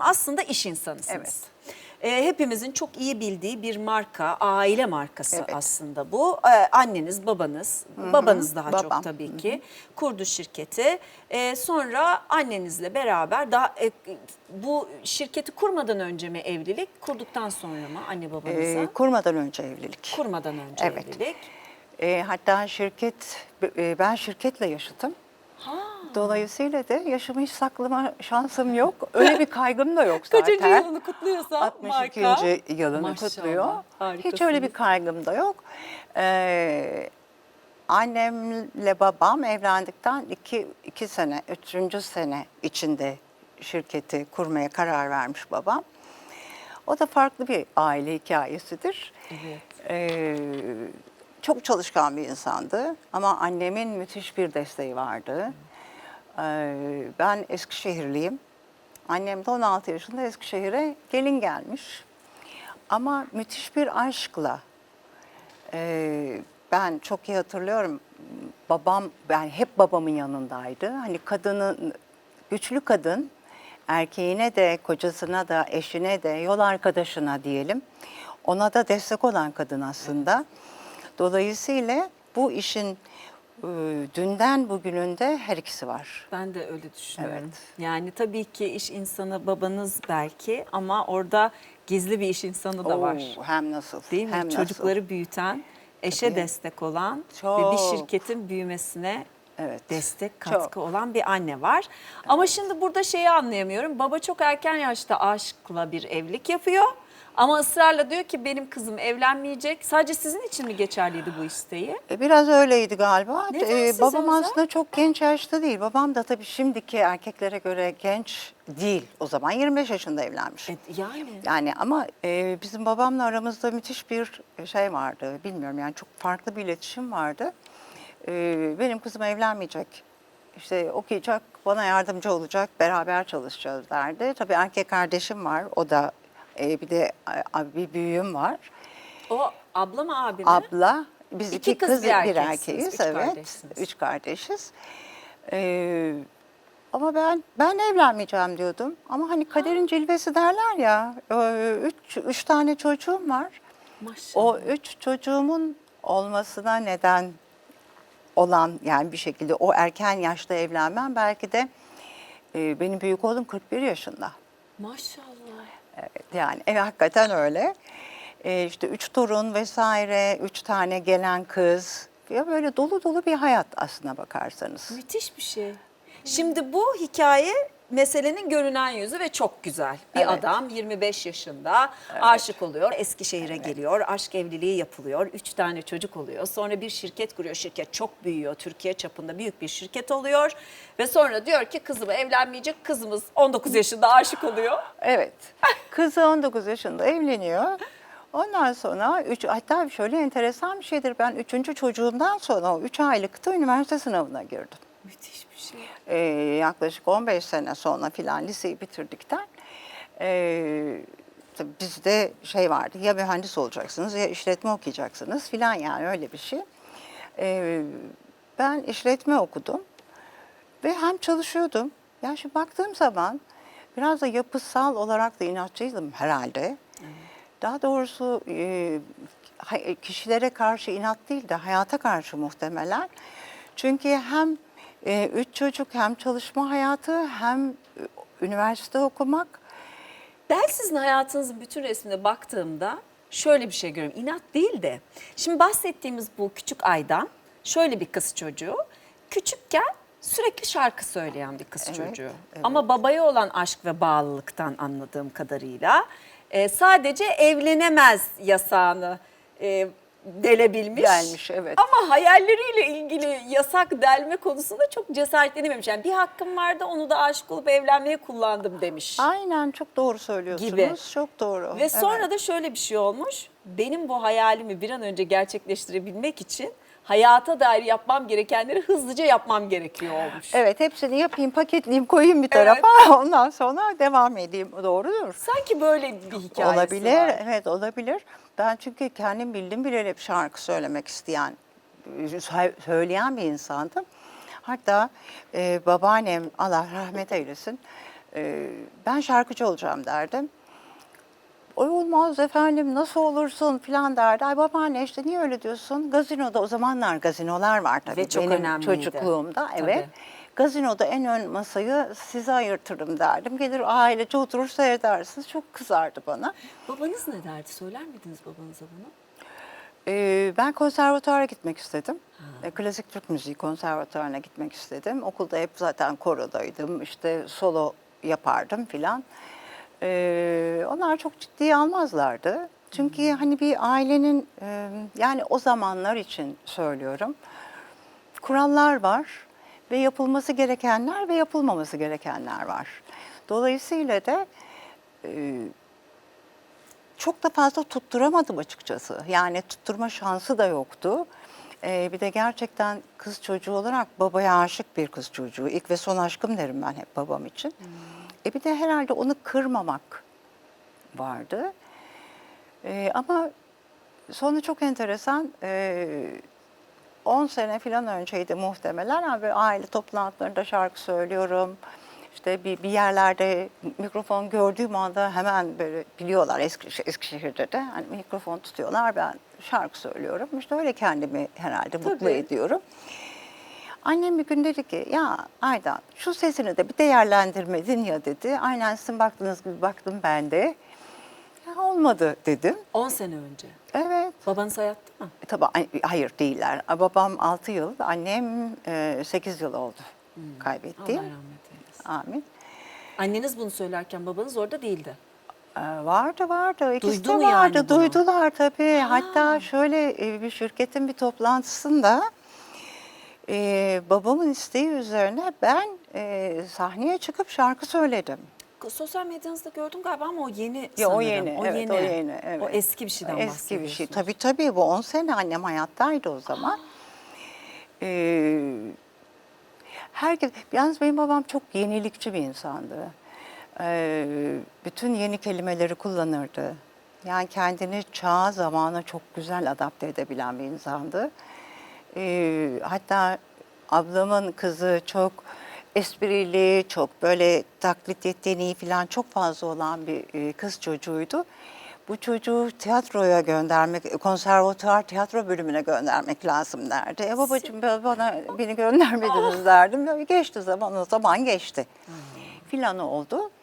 Aslında iş insanısınız. Evet. Ee, hepimizin çok iyi bildiği bir marka, aile markası Evet. aslında bu. Ee, anneniz, babanız, babanız daha çok Babam. tabii ki kurdu şirketi. Ee, sonra annenizle beraber daha e, bu şirketi kurmadan önce mi evlilik, kurduktan sonra mı anne babanıza? Ee, kurmadan önce evlilik. kurmadan önce evet. evlilik. Ee, hatta şirket, e, ben şirketle yaşadım. Dolayısıyla da yaşımı hiç saklama şansım yok. Öyle bir kaygım da yok zaten. Kaçıncı yılını kutluyorsa 62. marka. yılını Maşallah, kutluyor. Hiç öyle bir kaygım da yok. Ee, annemle babam evlendikten iki, iki sene, üçüncü sene içinde şirketi kurmaya karar vermiş babam. O da farklı bir aile hikayesidir. Evet. Ee, çok çalışkan bir insandı ama annemin müthiş bir desteği vardı. Ee, ben Eskişehirliyim. Annem de 16 yaşında Eskişehir'e gelin gelmiş. Ama müthiş bir aşkla. Ee, ben çok iyi hatırlıyorum. Babam, ben hep babamın yanındaydı. Hani kadının, güçlü kadın erkeğine de, kocasına da, eşine de, yol arkadaşına diyelim. Ona da destek olan kadın aslında. Dolayısıyla bu işin e, dünden bugününde her ikisi var. Ben de öyle düşünüyorum. Evet. Yani tabii ki iş insanı babanız belki ama orada gizli bir iş insanı da var. Oo, hem nasıl? Değil mi? Hem nasıl? Çocukları büyüten, eşe Tabii. destek olan ve Çok. bir şirketin büyümesine Evet. destek, Çok. katkı olan bir anne var. Ama şimdi burada şeyi anlayamıyorum. Baba çok erken yaşta aşkla bir evlilik yapıyor. Ama ısrarla diyor ki benim kızım evlenmeyecek. Sadece sizin için mi geçerliydi bu isteği? E, Biraz öyleydi galiba. E, sizin babam aslında çok genç yaşta değil. Babam da tabii şimdiki erkeklere göre genç değil. O zaman 25 yaşında evlenmiş. E, yani. Yani ama e, bizim babamla aramızda müthiş bir şey vardı. Bilmiyorum yani çok farklı bir iletişim vardı. E, benim kızım evlenmeyecek. İşte okuyacak, bana yardımcı olacak, beraber çalışacağız derdi. Tabii erkek kardeşim var. O da e, bir de a- bir büyüğüm var. O abla mı abi mi? Abla, biz İki iki, kız, kız, bir bir, erkeğiz. üç evet, kardeşsiniz. üç kardeşiz. Ee, ama ben ben evlenmeyeceğim diyordum. Ama hani kaderin cilvesi derler ya. Üç, üç tane çocuğum var. Maşallah. O üç çocuğumun olmasına neden olan yani bir şekilde o erken yaşta evlenmem belki de e, benim büyük oğlum 41 yaşında. Maşallah. Evet, yani evet, hakikaten öyle. Ee, işte üç torun vesaire, üç tane gelen kız. Ya böyle dolu dolu bir hayat aslına bakarsanız. Müthiş bir şey. Şimdi bu hikaye meselenin görünen yüzü ve çok güzel. Bir Evet. adam 25 yaşında aşık oluyor, Eskişehir'e geliyor, aşk evliliği yapılıyor, üç tane çocuk oluyor. Sonra bir şirket kuruyor, şirket çok büyüyor, Türkiye çapında büyük bir şirket oluyor. Ve sonra diyor ki kızımı evlenmeyecek, kızımız 19 yaşında aşık oluyor. Evet. Kızı 19 yaşında evleniyor. Ondan sonra üç, hatta şöyle enteresan bir şeydir. Ben üçüncü çocuğumdan sonra o üç aylıkta üniversite sınavına girdim. Müthiş bir şey. Ee, yaklaşık 15 sene sonra filan liseyi bitirdikten tabii bizde şey vardı ya mühendis olacaksınız ya işletme okuyacaksınız filan yani öyle bir şey. Ee, ben işletme okudum ve hem çalışıyordum. Yani şimdi baktığım zaman biraz da yapısal olarak da inatçıydım herhalde. Daha doğrusu e, kişilere karşı inat değil de hayata karşı muhtemelen. Çünkü hem e, üç çocuk hem çalışma hayatı hem e, üniversite okumak Ben sizin hayatınızın bütün resmine baktığımda şöyle bir şey görüyorum. İnat değil de. Şimdi bahsettiğimiz bu küçük Aydan şöyle bir kız çocuğu. Küçükken sürekli şarkı söyleyen bir kız Evet, çocuğu. evet. Ama babaya olan aşk ve bağlılıktan anladığım kadarıyla e, sadece evlenemez yasağını e, delebilmiş. Gelmiş, evet. Ama hayalleriyle ilgili yasak delme konusunda çok cesaretlenememiş. Yani bir hakkım vardı onu da aşık olup evlenmeye kullandım demiş. aynen çok doğru söylüyorsunuz. Gibi. Çok doğru. Ve sonra Evet. da şöyle bir şey olmuş. Benim bu hayalimi bir an önce gerçekleştirebilmek için hayata dair yapmam gerekenleri hızlıca yapmam gerekiyor olmuş. Evet hepsini yapayım, paketleyeyim, koyayım bir tarafa. Ondan sonra devam edeyim. Doğrudur. Sanki böyle bir hikayesi olabilir, var. evet olabilir. Ben çünkü kendim bildim bileli hep şarkı söylemek isteyen, sö- söyleyen bir insandım. Hatta e, babaannem Allah rahmet eylesin e, ben şarkıcı olacağım derdim. Oy olmaz efendim nasıl olursun filan derdi. Ay babaanne işte niye öyle diyorsun? Gazinoda o zamanlar gazinolar var tabii. Ve çok Benim önemliydi. çocukluğumda Tabii. evet. Gazinoda en ön masayı size ayırtırım derdim. Gelir ailece oturur seyredersiniz. Çok kızardı bana. Babanız ne derdi? Söyler miydiniz babanıza bunu? Ee, ben konservatuara gitmek istedim. E, Klasik Türk Müziği konservatuarına gitmek istedim. Okulda hep zaten korodaydım. İşte solo yapardım filan. Ee, onlar çok ciddiye almazlardı. Çünkü hani bir ailenin e, yani o zamanlar için söylüyorum. Kurallar var ve yapılması gerekenler ve yapılmaması gerekenler var. Dolayısıyla da e, çok da fazla tutturamadım açıkçası. Yani tutturma şansı da yoktu. Ee, bir de gerçekten kız çocuğu olarak babaya aşık bir kız çocuğu. İlk ve son aşkım derim ben hep babam için. E bir de herhalde onu kırmamak vardı. Ee, ama sonu çok enteresan. Ee, 10 sene falan önceydi muhtemelen. Abi aile toplantılarında şarkı söylüyorum. İşte bir, bir yerlerde mikrofon gördüğüm anda hemen böyle biliyorlar Eski, Eskişehir'de de hani mikrofon tutuyorlar ben şarkı söylüyorum. İşte öyle kendimi herhalde mutlu Tabii. Annem bir gün dedi ki ya Aydan şu sesini de bir değerlendirmedin ya dedi. Aynen sizin baktığınız gibi baktım ben de. Ya olmadı dedim. 10 sene önce. Evet. Babanız hayatta mı? E, Tabii ay- hayır değiller. Babam 6 yıl, annem 8 yıl oldu kaybettiğim. Allah rahmet eylesin. Amin. Anneniz bunu söylerken babanız orada değildi. E, Vardı vardı. İkisi Duydu de mu yani vardı. bunu? Duydular tabii. Hatta şöyle e, bir şirketin bir toplantısında e, babamın isteği üzerine ben e, sahneye çıkıp şarkı söyledim. Sosyal medyanızda gördüm galiba ama o yeni Ya o sanırım. yeni, evet, o yeni, evet. O eski bir şeyden Eski bir bahsediyorsunuz. şey. Tabii tabii bu 10 sene annem hayattaydı o zaman. Ee, herkes, yalnız benim babam çok yenilikçi bir insandı. Ee, bütün yeni kelimeleri kullanırdı. Yani kendini çağa zamana çok güzel adapte edebilen bir insandı. Ee, hatta ablamın kızı çok esprili, çok böyle taklit yeteneği falan çok fazla olan bir e, kız çocuğuydu. Bu çocuğu tiyatroya göndermek, konservatuar tiyatro bölümüne göndermek lazım derdi. E babacığım bana beni göndermediniz derdim. Geçti zaman, o zaman geçti. Filan oldu.